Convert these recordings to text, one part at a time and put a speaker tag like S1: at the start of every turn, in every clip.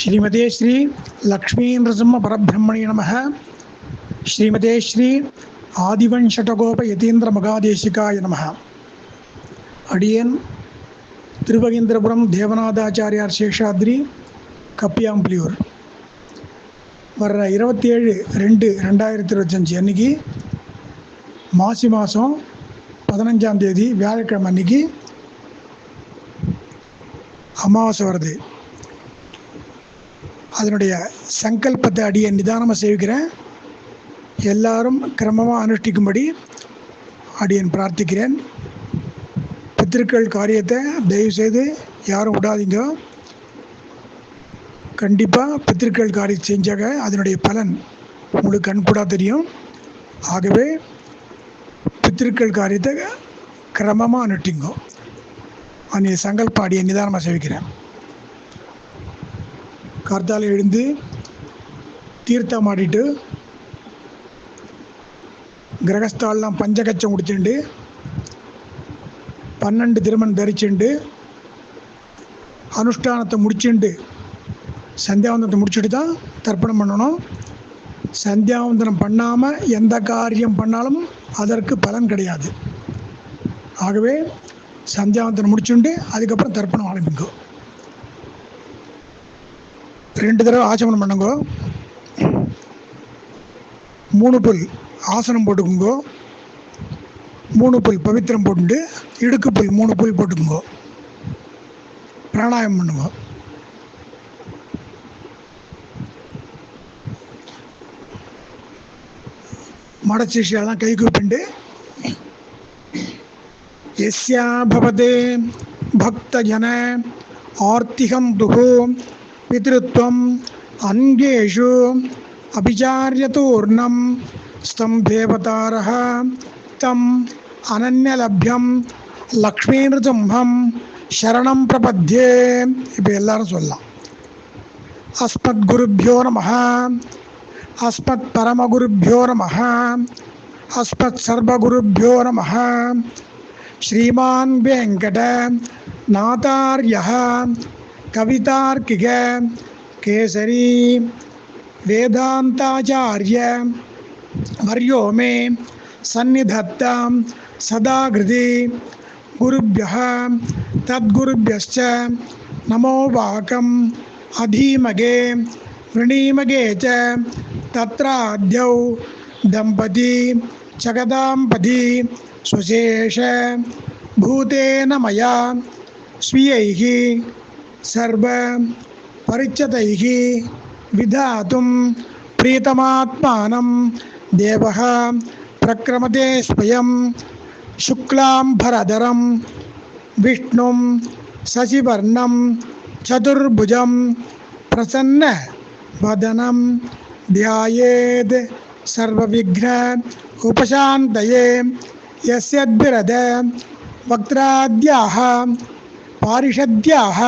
S1: ஸ்ரீமதே ஸ்ரீ லக்ஷ்மீ நிருசிம்ம பரபிரம்மணி நம ஸ்ரீமதே ஸ்ரீ ஆதிவன்ஷடகோப யதீந்திர மகாதேசிகாய நம அடியன் திருவகேந்திரபுரம் தேவநாதாச்சாரியார் சேஷாத்ரி கப்பியாம்புலியூர். வர்ற இருபத்தி ஏழு ரெண்டு ரெண்டாயிரத்தி இருபத்தஞ்சி அன்னைக்கு மாசி மாதம் பதினஞ்சாம் தேதி வியாழக்கிழமை அன்னைக்கு அமாவாசை வருது. அதனுடைய சங்கல்பத்தை அடியை நிதானமாக சேவிக்கிறேன். எல்லாரும் கிரமமாக அனுஷ்டிக்கும்படி அடியன் பிரார்த்திக்கிறேன். பித்திருக்கள் காரியத்தை தயவுசெய்து யாரும் விடாதீங்க. கண்டிப்பாக பித்திருக்கள் காரியம் செஞ்சாக அதனுடைய பலன் உங்களுக்கு கண்கூடாக தெரியும். ஆகவே பித்திருக்கள் காரியத்தை கிரமமாக அனுஷ்டிங்கோ. அந்த சங்கல்பாடியை நிதானமாக சேவிக்கிறேன். கார்த்தால எழுந்து தீர்த்தம் ஆடிட்டு கிரகஸ்தாலெலாம் பஞ்சகச்சம் குடிச்சுண்டு பன்னெண்டு திருமணம் தரிச்சுண்டு அனுஷ்டானத்தை முடிச்சுண்டு சந்தியாவந்தனத்தை முடிச்சுட்டு தான் தர்ப்பணம் பண்ணணும். சந்தியாவந்தனம் பண்ணாமல் எந்த காரியம் பண்ணாலும் அதற்கு பலன் கிடையாது. ஆகவே சந்தியாவந்தனம் முடிச்சுண்டு அதுக்கப்புறம் தர்ப்பணம் ஆரம்பிக்கும். ரெண்டு தடவை ஆச்சமனம் பண்ணுங்கோ. மூணு புல் ஆசனம் போட்டுக்குங்கோ. மூணு புல் பவித்திரம் போட்டுட்டு இடுக்கு புல் மூணு புல் போட்டுக்குங்கோ. பிராணாயம் பண்ணுங்க. மடசிஷியெல்லாம் கை கூப்பிண்டு எஸ்யா பவதே பக்தஜன ஆர்த்திகம் துகோ பிதிருத்வம் அங்கேஷு அபிச்சாரியதூர்ணம் ஸ்தம்பேவதாரः தம் அனன்யலப்யம் லக்ஷ்மீநிருசிம்ஹம் சரணம் பிரபத்யே இப்போ எல்லாரும் சொல்லலாம் அஸ்மத் குருப்பியோ நம அஸ்மத் பரமகுருப்பியோ நம அஸ்மத் சர்வகுருப்பியோ நம ஸ்ரீமான் வெங்கட நாதார்ய कवितार्किक केसरी वर्यो मे सन्निधत्त सदा हृदय गुरुभ्यः तद्गुभ्य नमो वाकम् अधीमगे वृणीमगे च दंपती जगदापदी स्वशेष सुशेष भूतेन मैं स्वीय सर्वपरिच्यतैः विधातुं प्रीतमात्मानं। देवः प्रक्रमते स्वयं शुक्लाम्भरधरं, विष्णुं शशिवर्णं, चतुर्भुजं, प्रसन्नवदनं। ध्यायेद् सर्वविघ्न उपशान्तये। यस्यद्भिरद பாரிஷத்யாக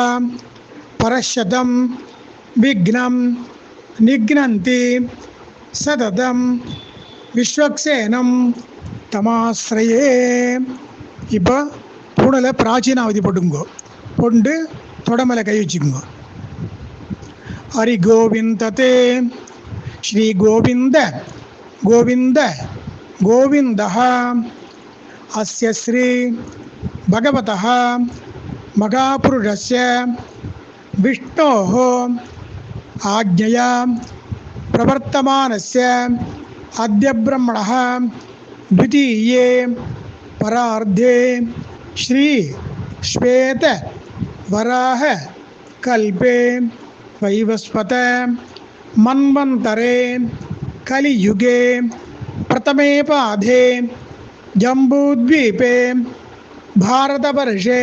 S1: பரஷதம் விக்னம் நிக்னந்தி சததம் விஸ்வக்சேனம் தமாசிரயே இப்போ பூணலை பிராச்சீனாவதி போட்டுங்கோ கொண்டு தொடமலை கை வச்சுக்குங்க ஹரி கோவிந்ததே ஸ்ரீ கோவிந்த கோவிந்த கோவிந்தா அஸ்ய ஸ்ரீ பகவதா मगापुरुषस्य विष्णोः आज्ञया प्रवर्तमानस्य अद्यब्रह्मणः द्वितीये परार्धे श्री श्वेत वराह कल्पे वैवस्वत मन्वन्तरे कलियुगे प्रथमे पाधे जम्बूद्वीपे भारतवर्षे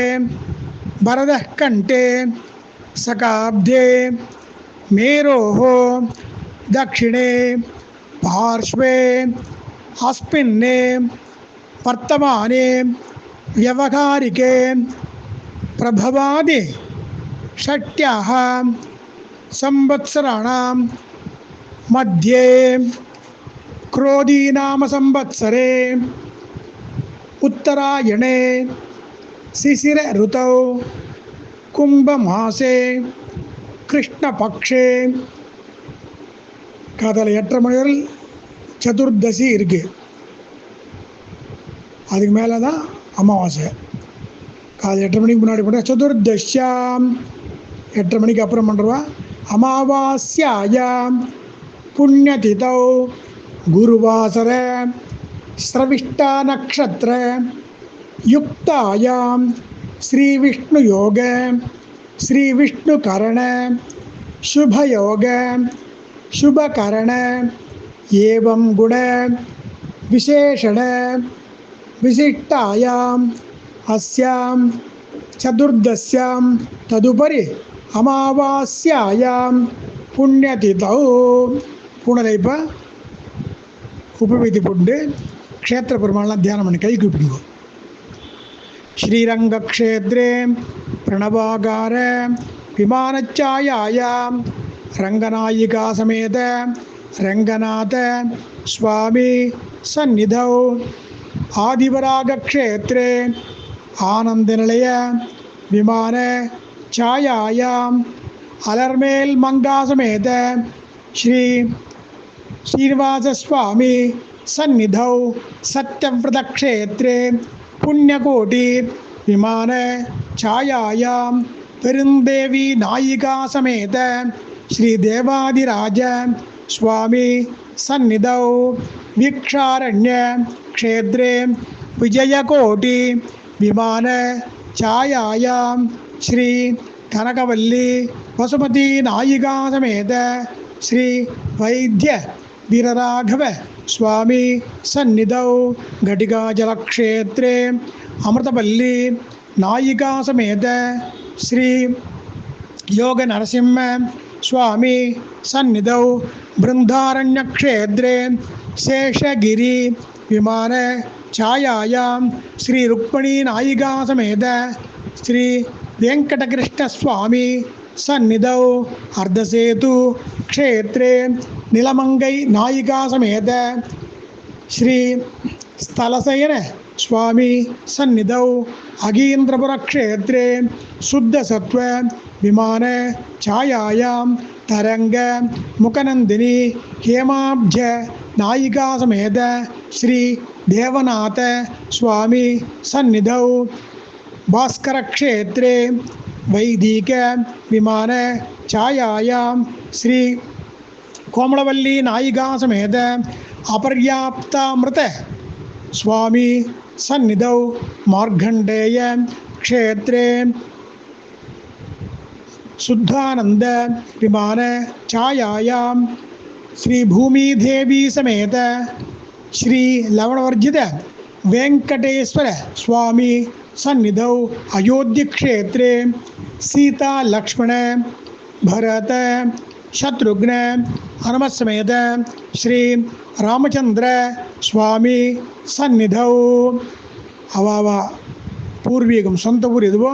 S1: भरतः कण्ठे सकाब्धे मेरोः दक्षिणे, पार्श्वे अस्मिन्ने वर्तमाने, व्यवहारिके, प्रभवादि, षट्याः, संवत्सराणां मध्ये क्रोधीनामसंवत्सरे उत्तरायणे शिशिर ऋतौ कुम्भमासे கிருஷ்ணபக்ஷே காதால எட்டரை மணி வரை சதுர்தசி இருக்குது அதுக்கு மேலே தான் அமாவாசை காலை எட்டரை மணிக்கு முன்னாடி பண்ணுற சதுர்தஷ்யாம் எட்டரை மணிக்கு அப்புறம் பண்ணுறவா அமாவாஸ்யாயாம் புண்ணியதிதௌ குருவாசர ஸ்ரவிஷ்டா நக்ஷத்திர युक्तायां श्रीविष्णुयोग, श्रीविष्णुकरण, शुभयोग, शुभकरण, एवं गुण, विशेषण, विशिष्टायां, अस्यां, चतुर्दश्यां, तदुपरि अमावास्यायां पुण्यतिथौ। ಪುನರೈಪ ಉಪವೇದಿ क्षेत्र प्रमाण ध्यान मन कई ಬಿಡುವ ஸ்ரீரங்கக்ஷேத்ரே பிரணவாகார விமானச்சாயாயாம் ரங்கநாயிகா சமேத ரங்கநாத சுவாமி சந்நிதௌ. ஆதிபராகக்ஷேத்ரே ஆனந்தநிலைய விமான சாயாயாம். அலர்மேல் மங்காசமேத ஸ்ரீ ஸ்ரீனிவாசஸ்வாமி சந்நிதௌ. சத்யவிரதக்ஷேத்ரே പുണ്യകോടി വിമാന ഛായാം പെരുന്ദേവി പെരുന്തേവി നായികാസമേത ശ്രീദേവാദിരാജ സ്വാമി സന്നിധൗ. വിക്ഷാരണ്യ ക്ഷേത്രേ വിജയകോടി വിമാന ഛായാം ശ്രീ കനകവല്ലി വസുമതി നായികാസമേത ശ്രീ വൈദ്യ വീരരാഘവ స్వామి సన్నిధౌ ఘటికాజలక్షేత్రే అమృతపల్లి నాయికా సమేత శ్రీ యోగ నరసింహ స్వామి సన్నిధౌ బృందారణ్యక్షేత్రే శేషగిరి విమాన ఛాయాయాం శ్రీ రుక్మిణీ నాయికా సమేత శ్రీ వెంకటకృష్ణ స్వామి సన్నిధౌ అర్ధసేతు క్షేత్రే నిలమంగై నాయికా సమేత శ్రీ స్థలశయన స్వామి సన్నిధౌ అగీంద్రపుర క్షేత్రే శుద్ధ సత్వ విమాన ఛాయాయాం తరంగ ముఖనందిని హేమాబ్జ నాయికా సమేత శ్రీ దేవనాథ స్వామి సన్నిధౌ భాస్కరక్షేత్రే वैदिक विमान छायायां श्री कोमलवल्ली नायिका समेत अपर्याप्तामृत स्वामी सन्निधौ मार्गण्डेय क्षेत्रे शुद्धानंद विमान छायायां श्री भूमिदेवी समेत श्री लवणवर्जित वेंकटेश्वर स्वामी सन्निधौ अयोध्य क्षेत्रे सीता लक्ष्मण भरत शत्रुघ्न हनुमत समेत श्री रामचंद्र स्वामी सन्निधौ அவாவா பூர்வீகம் சொந்த ஊர் எதுவோ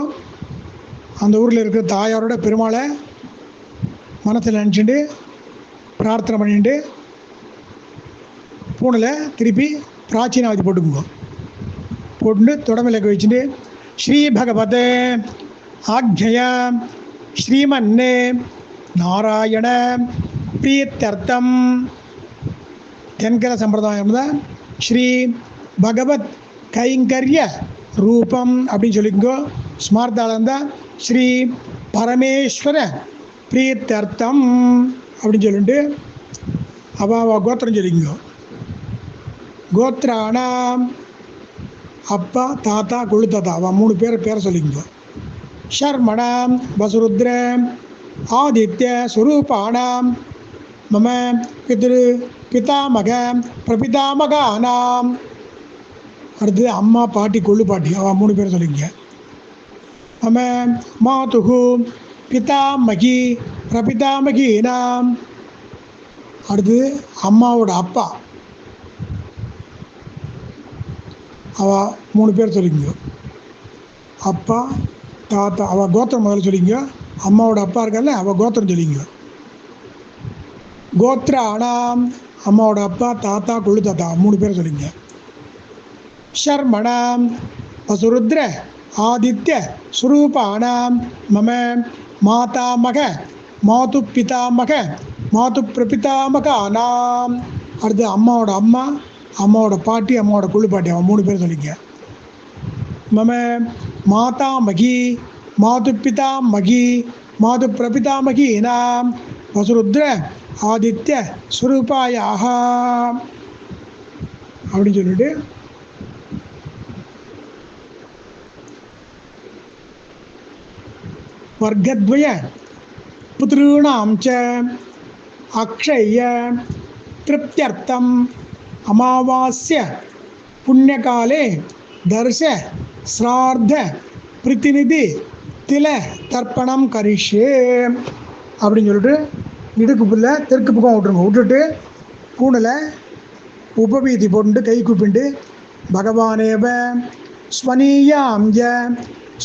S1: அந்த ஊரில் இருக்கிற தாயாரோட பெருமாளை மனசில் நினச்சிட்டு பிரார்த்தனை பண்ணிட்டு பூனில் திருப்பி பிராச்சீனாவதி போட்டுக்குங்க போட்டு தொடமிலக்க வச்சுட்டு ஸ்ரீ பகவதே ஆக்ஞயா ஸ்ரீமன்னே நாராயண பிரியத்தர்த்தம் தென்கர சம்பிரதாயம் தான் ஸ்ரீ பகவத் கைங்கரிய ரூபம் அப்படின்னு சொல்லிக்கோ ஸ்மார்த்தாளம் தான் ஸ்ரீ பரமேஸ்வர பிரீத்தர்த்தம் அப்படின்னு சொல்லிட்டு அவ கோத்திரம் சொல்லிக்கோ கோத்ராணாம் அப்பா தாத்தா கொழு தாத்தா அவன் மூணு பேர் பேரை சொல்லிக்கோ ஷர்மணாம் வசுருத்ரம் ஆதித்ய ஸ்வரூபாணாம் மம பித்ரு பிதாமக பிரபிதாமகானாம். அடுத்து அம்மா பாட்டி கொள்ளு பாட்டி அவன் மூணு பேர் சொல்லிங்க மம மாதுகு பிதாமகி பிரபிதாமகீனாம். அடுத்து அம்மாவோட அப்பா. அவள் மூணு பேர் சொல்லிங்க அப்பா தாத்தா அவள் கோத்திரம் முதல்ல சொல்லிங்க அம்மாவோட அப்பா இருக்கால அவள் கோத்திரம் சொல்லிங்க கோத்திர அணாம் அம்மாவோட அப்பா தாத்தா கொள்ளு தாத்தா மூணு பேர் சொல்லிங்க ஷர்மணாம் வசுருத்ர ஆதித்ய சுரூபானாம் மம மாதாமக மாது பிதாமக மாது பிரபிதாமக அணாம் அடுத்து அம்மாவோட அம்மா அம்மாவோட பாட்டி அம்மாவோட குழு பாட்டி அவன் மூணு பேர் சொல்லிக்க. மம மாதா மகி மாது பிதா மகி மாது பிரபிதா மகி நாம். வசுருத்ர ஆதித்ய சுரூபாயாகா அப்படின்னு சொல்லிட்டு வர்க்கத்வய புத்திருணாம் ச அக்ஷய திருப்தியர்த்தம். அமாவாசிய புண்ணியகாலே தர்ஷ ஸ்ரார்த்த பிரதிநிதி தில தர்ப்பணம் கரிஷே. அப்படின்னு சொல்லிட்டு இடுக்கு புல்ல தெற்கு பக்கம் விட்டுருங்க. விட்டுட்டு பூனில் உபவீதி போட்டு கை கூப்பிண்டு பகவானேவ ஸ்வனீயாம்ய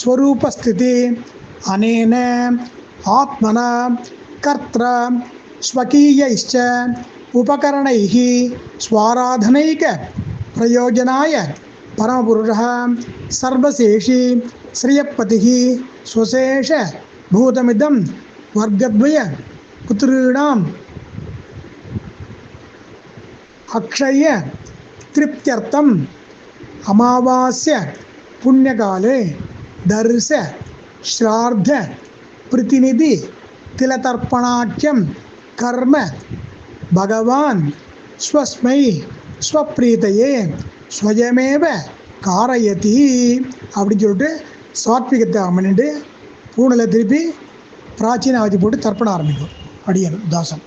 S1: ஸ்வரூபஸ்திதி அனேன ஆத்மன கர்த்த ஸ்வகீயைச்ச उपकरणैः स्वाराधनैक प्रयोजनाय परमपुरुषः, सर्वशेषी, श्रियपतिः वर्गद्वय पुत्रीणाम् अक्षय, तृप्त्यर्थम्, अमावास्य, पुण्यकाले, दर्श, श्राद्ध, प्रतिनिधि, तिलतर्पणाख्यं, कर्म பகவான் ஸ்வஸ்மை ஸ்வப்பிரீத்தையே ஸ்வயமேவ காரயதி அப்படின்னு சொல்லிட்டு சாத்விகத்தை பண்ணிட்டு பூணில் திருப்பி பிராச்சீன ஆதி போட்டு தர்ப்பணம் ஆரம்பிக்கும் அடியன் தாசன்.